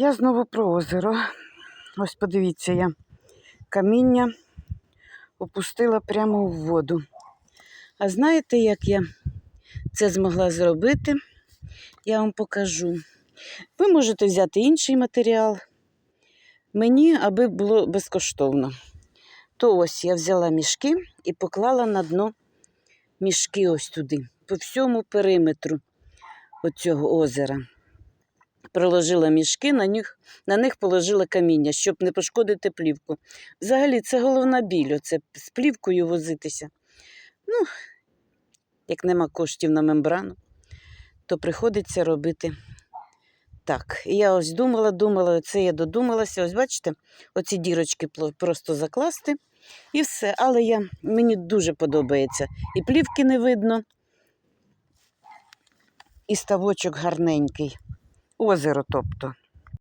Я знову про озеро. Ось подивіться, я каміння опустила прямо в воду. А знаєте, як я це змогла зробити? Я вам покажу. Ви можете взяти інший матеріал. Мені, аби було безкоштовно. То ось я взяла мішки і поклала на дно мішки ось туди, по всьому периметру оцього озера. Проложила мішки, на них, на них положила каміння, щоб не пошкодити плівку. Взагалі, це головна біль, оце з плівкою возитися. Ну, як нема коштів на мембрану, то приходиться робити так. І я ось думала, думала, це я додумалася. Ось бачите, оці дірочки просто закласти і все. Але я, мені дуже подобається. І плівки не видно, і ставочок гарненький. Озеро, тобто.